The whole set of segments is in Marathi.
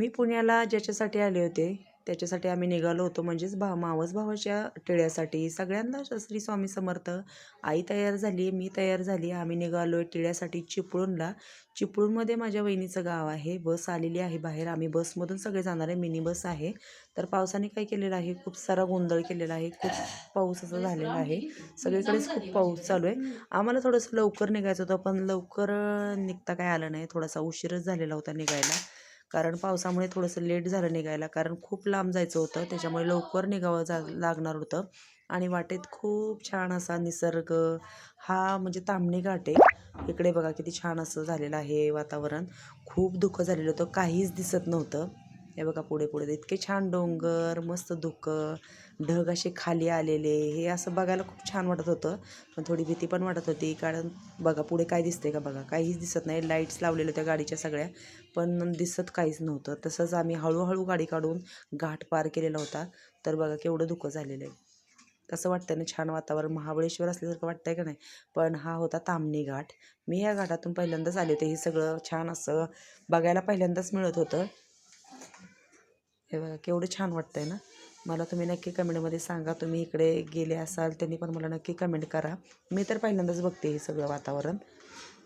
मी पुण्याला ज्याच्यासाठी आले होते त्याच्यासाठी आम्ही निघालो होतो म्हणजेच भा मावस भावाच्या टिळ्यासाठी. सगळ्यांना श्री स्वामी समर्थ. आई तयार झाली मी तयार झाली. आम्ही निघालो आहे टिळ्यासाठी चिपळूणला. चिपळूणमध्ये माझ्या वहिनीचं गाव आहे. बस आलेली आहे बाहेर. आम्ही बसमधून सगळे जाणार आहे. मिनी बस आहे. तर पावसाने काय केलेलं आहे? खूप सारा गोंधळ केलेला आहे. खूप पाऊस असं झालेला आहे. सगळीकडेच खूप पाऊस चालू आहे. आम्हाला थोडंसं लवकर निघायचं होतं पण लवकर निघता काय आलं नाही. थोडासा उशीरच झालेला होता निघायला. कारण पावसामुळे थोडंसं लेट झालं निघायला. कारण खूप लांब जायचं होतं त्याच्यामुळे लवकर निघावं जा लागणार होतं. आणि वाटेत खूप छान असा निसर्ग हा म्हणजे तांबणी घाट आहे. इकडे बघा किती छान असं झालेलं आहे वातावरण. खूप धुकं झालेलं होतं काहीच दिसत नव्हतं. हे बघा पुढे पुढे इतके छान डोंगर मस्त धुकं ढग असे खाली आलेले. हे असं बघायला खूप छान वाटत होतं. पण थोडी भीती पण वाटत होती कारण बघा पुढे काय दिसते का बघा. काहीच दिसत नाही. लाईट्स लावलेल्या होत्या गाडीच्या सगळ्या पण दिसत काहीच नव्हतं. तसंच आम्ही हळूहळू गाडी काढून घाट पार केलेला होता. तर बघा केवढं धुकं झालेलं आहे. कसं वाटतं ना छान वातावरण. महाबळेश्वर असल्यासारखं वाटतंय का नाही? पण हा होता तामणी घाट. मी या घाटातून पहिल्यांदाच आले होते. हे सगळं छान असं बघायला पहिल्यांदाच मिळत होतं. हे बघा केवढं छान वाटतं आहे ना? मला तुम्ही नक्की कमेंटमध्ये सांगा. तुम्ही इकडे गेले असाल त्यांनी पण मला नक्की कमेंट करा. मी तर पहिल्यांदाच बघते हे सगळं वातावरण.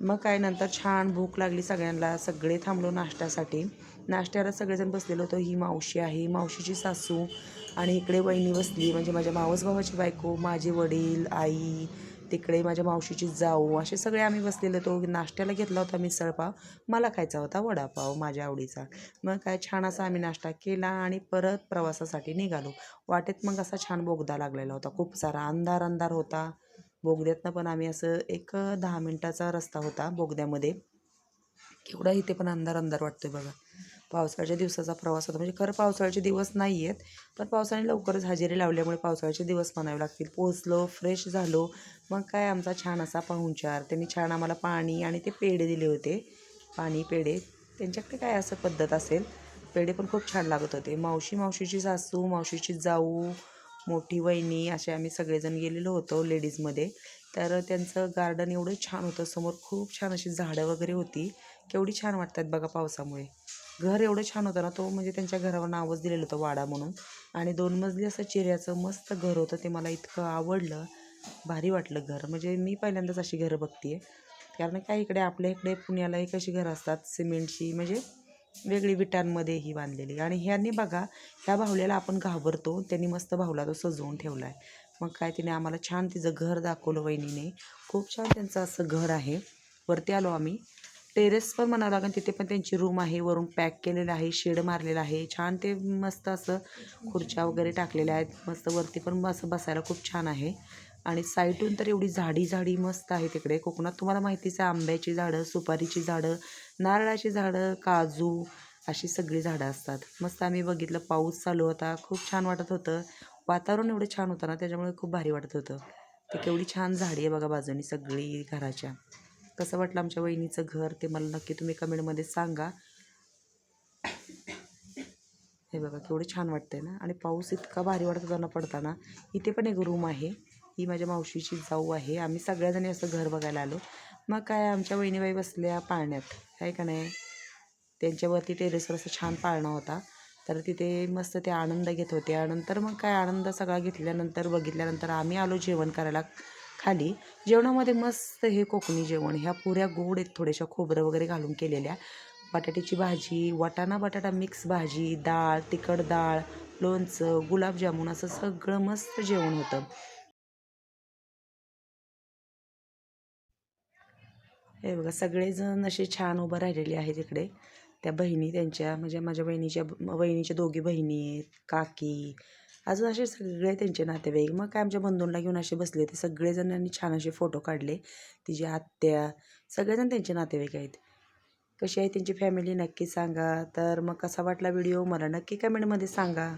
मग काय नंतर छान भूक लागली सगळ्यांना. सगळे थांबलो नाश्त्यासाठी. नाश्त्याला सगळेजण बसलेलो होतो. ही मावशी आहे. मावशीची सासू आणि इकडे वहिनी बसली. म्हणजे माझ्या मावस भावाची बायको माझे वडील आई तिकडे माझ्या मावशीची जाऊ असे सगळे आम्ही बसलेलो. होतो नाश्त्याला घेतला होता मिसळपाव मला खायचा होता वडापाव माझ्या आवडीचा. मग काय छान असा आम्ही नाश्ता केला आणि परत प्रवासासाठी निघालो. वाटेत मग असा छान बोगदा लागलेला होता. खूप सारा अंधार अंधार होता. बोगद्यातनं पण आम्ही असं एक दहा मिनटाचा रस्ता होता बोगद्यामध्ये. केवढा इथे पण अंधार अंधार वाटतोय बघा. पावसाळ्याच्या दिवसाचा प्रवास होता. म्हणजे खरं पावसाळ्याचे दिवस नाही आहेत पण पावसाने लवकरच हजेरी लावल्यामुळे पावसाळ्याचे दिवस म्हणावे लागतील. पोचलो फ्रेश झालो मग काय आमचा छान असा पाहुणचार. त्यांनी छान आम्हाला पाणी आणि ते पेढे दिले होते. पाणी पेढे. त्यांच्याकडे काय असं पद्धत असेल? पेढे पण खूप छान लागत होते. मावशी मावशीची सासू मावशीची जाऊ मोठी वहिनी असे आम्ही सगळेजण गेलेलो होतो लेडीजमध्ये. तर त्यांचं गार्डन एवढं छान होतं. समोर खूप छान अशी झाडं वगैरे होती. केवढी छान वाटतात बघा पावसामुळे. घर एवढं छान होतं ना तो म्हणजे त्यांच्या घरावर नावच दिलेलं होतं वाडा म्हणून. आणि दोन मजली असं चिऱ्याचं मस्त घर होतं ते मला इतकं आवडलं. भारी वाटलं घर. म्हणजे मी पहिल्यांदाच अशी घरं बघते कारण काय इकडे आपल्या इकडे पुण्याला एक अशी घरं असतात सिमेंटची म्हणजे वेगळी विटांमध्ये ही बांधलेली. आणि ह्यांनी बघा ह्या बाहुल्याला आपण घाबरतो त्यांनी मस्त भावला तो सजवून ठेवला आहे मग काय तिने आम्हाला छान तिचं घर दाखवलं वहिनीने. खूप छान त्यांचं असं घर आहे. वरती आलो आम्ही. टेरेस पण म्हणावं लागेल तिथे पण त्यांची रूम आहे वरून पॅक केलेलं आहे शेड मारलेलं आहे. छान ते मस्त असं खुर्च्या वगैरे टाकलेल्या आहेत मस्त वरती पण असं बसायला खूप छान आहे. आणि साईडून तर एवढी झाडी झाडी मस्त आहे तिकडे. कोकणात तुम्हाला माहितीच आहे आंब्याची झाडं सुपारीची झाडं नारळाची झाडं काजू अशी सगळी झाडं असतात. मस्त आम्ही बघितलं पाऊस चालू होता खूप छान वाटत होतं. वातावरण एवढं छान होतं ना त्याच्यामुळे खूप भारी वाटत होतं. ते केवढी छान झाडी आहे बघा बाजूनी सगळी घराच्या. कसं वाटलं आमच्या वहिनीचं घर ते मला नक्की तुम्ही कमेंटमध्ये सांगा. हे बघा केवढं छान वाटतंय ना? आणि पाऊस इतका भारी वाटत होता ना पडताना. इथे पण एक रूम आहे. ही माझ्या मावशीची जाऊ आहे. आम्ही सगळ्याजणी असं घर बघायला आलो. मग काय आमच्या वहिनीबाई बसल्या पाळण्यात. काय का नाही? त्यांच्यावरती टेरेसवर असं छान पाळणा होता. तर तिथे मस्त ते आनंद घेत होते. आणि नंतर मग काय आनंद सगळा घेतल्यानंतर बघितल्यानंतर आम्ही आलो जेवण करायला. खाली जेवणामध्ये मस्त हे कोकणी जेवण ह्या पुऱ्या गोड आहेत थोड्याशा खोबरं वगैरे घालून केलेल्या. बटाट्याची भाजी वाटाणा बटाटा मिक्स भाजी डाळ तिखट डाळ लोणचं गुलाबजामुन असं सगळं मस्त जेवण होतं. हे बघा सगळेजण असे छान उभं राहिलेले आहेत इकडे. त्या बहिणी त्यांच्या म्हणजे माझ्या बहिणीच्या बहिणीच्या दोघी बहिणी आहेत काकी अजून असे सगळे त्यांचे नातेवाईक मग काय आमच्या बंधूंना घेऊन असे बसले ते सगळेजणांनी छान असे फोटो काढले. तिची आत्या सगळेजण त्यांचे नातेवाईक आहेत. कशी आहे त्यांची फॅमिली नक्की सांगा. तर मग कसा वाटला व्हिडिओ मला नक्की कमेंटमध्ये सांगा.